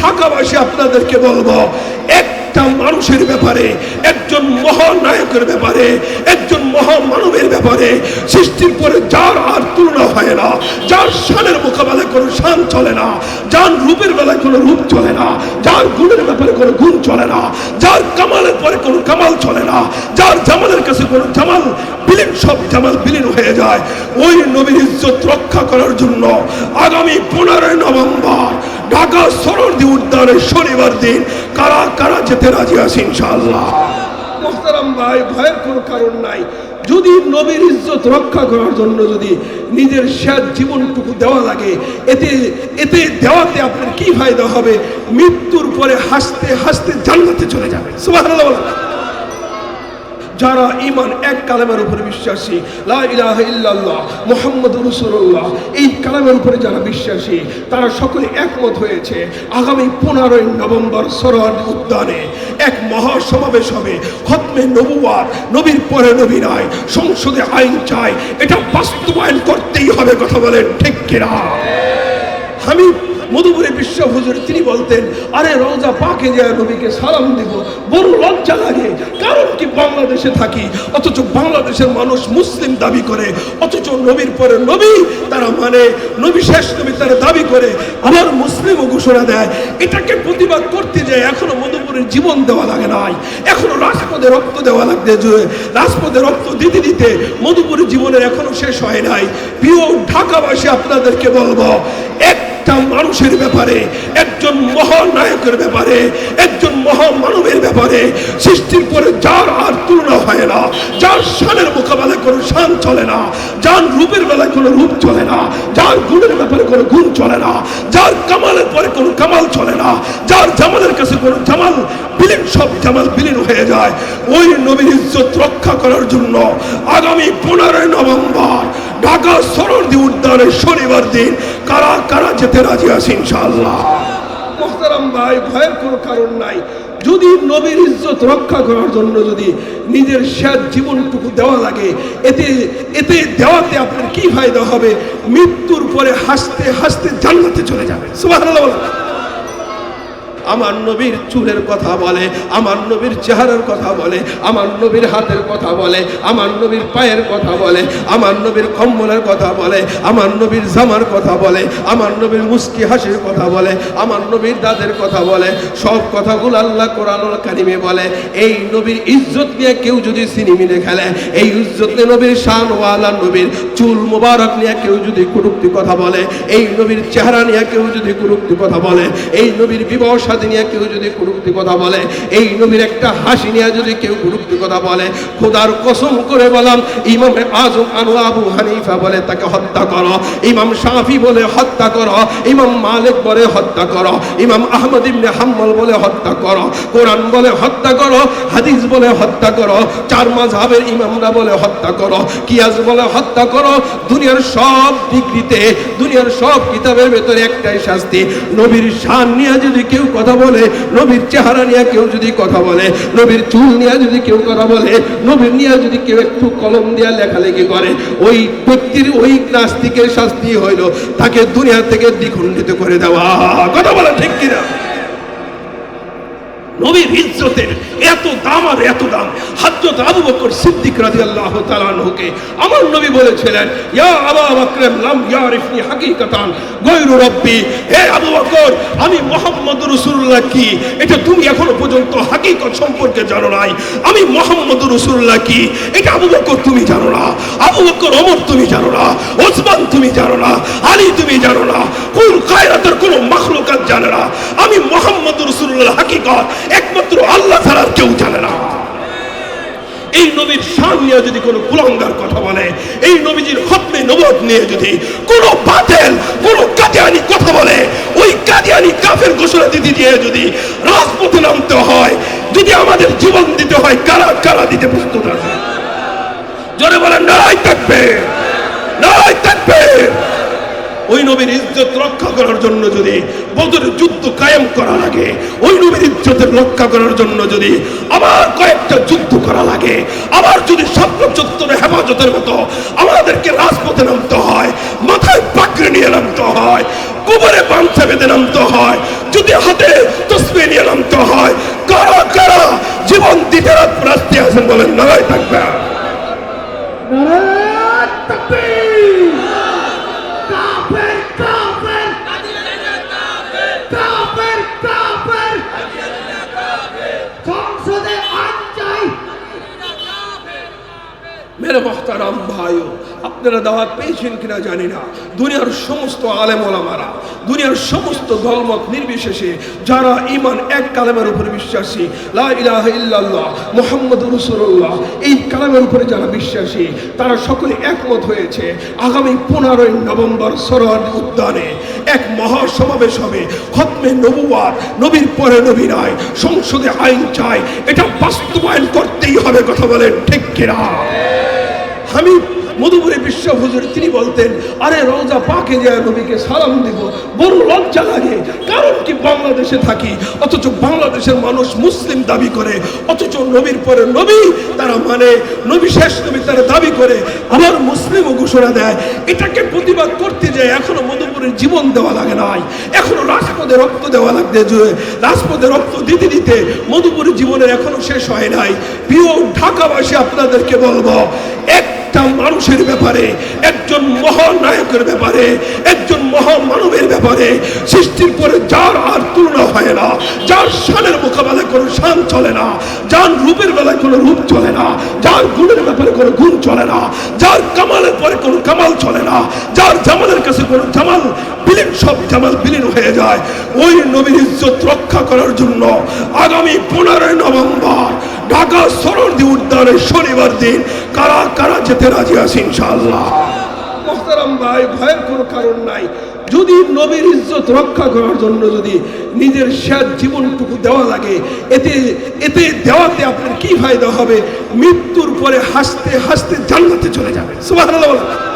ঢাকাবাসী আপনাদেরকে বলব, একটা মানুষের ব্যাপারে, একজন মহানায়কের ব্যাপারে, একজন মহামানবের ব্যাপারে সৃষ্টির পরে যার আর তুলনা হয় না, যার শানের মোকাবেলায় কোনো শান চলে না, যার রূপের বেলায় কোনো রূপ চলে না, যার গুণের ব্যাপারে কোনো গুণ চলে না, যার কামালের পরে কোনো কামাল চলে না, যার জামালের কাছে কোনো জামাল বিলীন, সব জামাল বিলীন হয়ে যায়। ওই নবীর ইজ্জত রক্ষা করার জন্য আগামী পনেরোই নভেম্বর ঢাকা সরদি উদ্যানে শনিবার দিন কারা কারা যেতে রাজি আছে ইনশাআল্লাহ? মোহতারাম ভাই, ভয়ের কোনো কারণ নাই। যদি নবীর ইজ্জত রক্ষা করার জন্য যদি নিজের শেষ জীবনটুকু দেওয়া লাগে, এতে এতে দেওয়াতে আপনার কি ফায়দা হবে? মৃত্যুর পরে হাসতে হাসতে জান্নাতে চলে যাবে সুবহানাল্লাহ। যারা ইমান এক কালামের উপরে বিশ্বাসী, লা ইলাহা ইল্লাল্লাহ, মুহাম্মাদুর রাসূলুল্লাহ, এই কালামের উপরে যারা বিশ্বাসী, তারা সকলে একমত হয়েছে, আগামী পনেরোই নভেম্বর সরোয়ার উদ্যানে এক মহা সমাবেশ হবে। খতমে নবুয়ার নবীর পরে নবী নয় সংসদে আইন চাই, এটা বাস্তবায়ন করতেই হবে, কথা বলেন ঠিক কিনা? আমি মধুপুরে বিশ্ব হুজুর, তিনি বলতেন, আরে রওজা পাকে যায় নবীকে সালাম দিব, বড় লজ্জা লাগে। কারণ কি বাংলাদেশে থাকি, অথচ বাংলাদেশের মানুষ মুসলিম দাবি করে, অথচ নবীর পরে নবী, তারা মানে নবী শেষ নবী তারা দাবি করে, আবার মুসলিমও ঘোষণা দেয়। এটাকে প্রতিবাদ করতে যায় এখনও মধুপুরের জীবন দেওয়া লাগে নাই। এখনও রাজপথে রক্ত দেওয়া লাগতে যে, রাজপথে রক্ত দিতে দিতে মধুপুরের জীবনের এখনও শেষ হয় নাই। প্রিয় ঢাকাবাসী, আপনাদেরকে বলব একটা মানুষের ব্যাপারে, একজন মহানায়কের ব্যাপারে, একজন মহামানবের ব্যাপারে সৃষ্টির পরে যার আর তুলনা হয় না, যার শানের মোকাবেলায় কোনো শান চলে না, যার রূপের বেলায় কোনো রূপ চলে না, যার গুণের ব্যাপারে কোনো গুণ চলে না, যার কামালের পরে কোনো কামাল চলে না, যার জামালের কাছে কোনো জামাল বিলীন, সব জামাল বিলীন হয়ে যায়। ওই নবীর ইজ্জত রক্ষা করার জন্য আগামী পনেরোই নভেম্বর ঢাকা সরদি উদ্যানে শনিবার দিন কারা কারা যেতে রাজি আছে ইনশাআল্লাহ। মোহতারাম ভাই, ভয়ের কোনো কারণ নাই। যদি নবীর ইজ্জত রক্ষা করার জন্য যদি নিজের শেষ জীবনটুকু দেওয়া লাগে, এতে এতে দেওয়াতে আপনার কি ফায়দা হবে? মৃত্যুর পরে হাসতে হাসতে জান্নাতে চলে যাবে। বলেন। আমার নবীর চুলের কথা বলে আমার নবীর চেহারার কথা বলে আমার নবীর হাতের কথা বলে আমার নবীর পায়ের কথা বলে আমার নবীর কম্বলের কথা বলে আমার নবীর জামার কথা বলে আমার নবীর মুস্কি হাসির কথা বলে আমার নবীর দাদের কথা বলে সব কথাগুলো আল্লাহ কোরআনুল কারিমে বলে এই নবীর ইজ্জত নিয়ে কেউ যদি সিনেমিনে খেলে এই ইজ্জত নিয়ে নবীর শানওয়ালা নবীর চুল মুবারক নিয়ে কেউ যদি কুরুক্তি কথা বলে এই নবীর চেহারা নিয়ে কেউ যদি কুরুক্তি কথা বলে এই নবীর বিবাহ সাথী নিয়ে কেউ যদি কুরুক্তি কথা বলে, এই নবীর একটা হাসি নিয়ে যদি কেউ কুরুক্তি কথা বলে, খোদার কসম করে বললাম, ইমাম আজম আনু আবু হানিফা বলে তাকে হত্যা করো, ইমাম শাফি বলে হত্যা করো, ইমাম মালিক বলে হত্যা করো, ইমাম আহমদ ইবনে হাম্মল বলে হত্যা করো, কোরআন বলে হত্যা করো, হাদিস বলে হত্যা করো, চার মাযহাবের ইমামরা বলে হত্যা করো, কিয়াস বলে হত্যা করো, দুনিয়ার সব ডিগ্রিতে, দুনিয়ার সব কিতাবের ভেতরে একটাই শাস্তি, নবীর শান নিয়ে যদি কেউ কথা বলে, নবীর চেহারা নিয়ে কেউ যদি কথা বলে, নবীর চুল নিয়ে যদি কেউ কথা বলে, নবীর নিয়ে যদি কেউ একটু কলম দিয়ে লেখালেখি করে, ওই ব্যক্তির ওই নাস্তিকের শাস্তি হইল, তাকে দুনিয়া থেকে দ্বিখণ্ডিত করে দেওয়া। কথা বলে ঠিক কিনা? নবীর ইজ্জতের এত দাম আর এত দাম। হযরত আবু বকর সিদ্দিক রাদিয়াল্লাহু তাআলা আনহুকে আমার নবী বলেছিলেন, ইয়া আবু বকর লাম ইয়ারিফনি হাকিকাতান গায়রু রাব্বি। হে আবু বকর, আমি মুহাম্মদ রাসূলুল্লাহ কি? এটা তুমি এখনও পর্যন্ত হাকিকত সম্পর্কে জানো নাই। আমি মুহাম্মদ রাসূলুল্লাহ কি? এটা আবু বকর তুমি জানো না। আবু বকর, ওমর তুমি জানো না। ওসমান তুমি জানো না। আলী তুমি জানো না। কুল কায়রাতের কোনো মাখলুকাত জানে না। আমি মুহাম্মদ একমাত্র আল্লাহ ছাড়া কেউ জানে না। এই নবীর শান নিয়ে যদি কোনো কুলঙ্গার কথা বলে, এই নবীজির খতমে নবদ নিয়ে যদি কোনো বাতেল, কোনো কাদিয়ানি কথা বলে, ওই কাদিয়ানি কাফের ঘোষণা দিতে দিয়ে যদি রাজপথে নামতে হয়, যদি আমাদের জীবন দিতে হয়, কারা কারা দিতে প্রস্তুত আছে? জোরে বলেন নারাই থাকবে নারাই থাকবে ওই নবীর ইজ্জত রক্ষা করার জন্য যদি বদর যুদ্ধ কায়েম করা লাগে, ওই নবীর ইজ্জতের রক্ষা করার জন্য যদি আবার কয়েকটা যুদ্ধ করা লাগে, আবার যদি স্বপ্ন চত্বরে হেফাজতের মতো আমাদেরকে রাজপথে নামতে হয়, মাথায় পাকড়ে নিয়ে নামতে হয়, কোবরে পাঞ্চা বেঁধে নামতে হয়, যদি হাতে তসবে নিয়ে নামতে হয়, কারা কারা জীবন দিতে রাত রাস্তে আছেন বলেন, নারায় থাকবে। নারায় থাকবে। মেরে মহতারাম ভাইও আপনারা দাওয়াত পেয়েছেন কিনা জানি না। দুনিয়ার সমস্ত আলেম ওলামারা দুনিয়ার সমস্ত দলমত নির্বিশেষে যারা ইমান এক কালামের উপরে বিশ্বাসী, লা ইলাহা মুহাম্মদ রাসূলুল্লাহ, এই কালামের উপরে যারা বিশ্বাসী, তারা সকলে একমত হয়েছে, আগামী পনেরোই নভেম্বর সরোয়ার উদ্যানে এক মহা সমাবেশ হবে। খতমে নবুয়াত নবীর পরে নবী নয় সংসদে আইন চাই, এটা বাস্তবায়ন করতেই হবে, কথা বলেন ঠিক কিনা? বিশ্ব হুজুর, তিনি বলতেন, আরে রোজা পাকে যায় নবীকে সালাম দিব, বড় লজ্জা লাগে। কারণ কি বাংলাদেশে থাকি, অথচ বাংলাদেশের মানুষ মুসলিম দাবি করে, অথচ নবীর পরে নবী, তারা মানে নবী শেষ নবী তারা দাবি করে, আবার মুসলিমও ঘোষণা দেয়। এটাকে প্রতিবাদ করতে যায় এখনও মধুপুরের জীবন দেওয়া লাগে নাই, এখনও রাজপথে রক্ত দেওয়া লাগবে যে, রাজপথে রক্ত দিতে দিতে মধুপুরের জীবনের এখনও শেষ হয় নাই। প্রিয় ঢাকাবাসী, আপনাদেরকে বলব একটা মানুষের ব্যাপারে, একজন মহানায়কের ব্যাপারে, একজন মহামানবের ব্যাপারে সৃষ্টির পরে যার আর তুলনা হয় না, যার শানের মোকাবেলায় কোনো শান চলে না, যার রূপের বেলায় কোনো রূপ চলে না, যার গুণের ব্যাপারে কোনো গুণ চলে না, যার কামালের পরে কোনো কামাল চলে না, যার জামালের কাছে কোনো জামাল বিলীন, সব জামাল বিলীন হয়ে যায়। ওই নবীর ইজ্জত রক্ষা করার জন্য আগামী পনেরোই নভেম্বর ঢাকা সরদি উদ্যানে শনিবার দিন কারা কারা যেতে রাজি আছে ইনশাআল্লাহ? মোহতারাম ভাই, ভয়ের কোনো কারণ নাই। যদি নবীর ইজ্জত রক্ষা করার জন্য যদি নিজের শেষ জীবনটুকু দেওয়া লাগে, এতে এতে দেওয়াতে আপনার কি ফায়দা হবে? মৃত্যুর পরে হাসতে হাসতে জান্নাতে চলে যাবে। সুবহানাল্লাহ।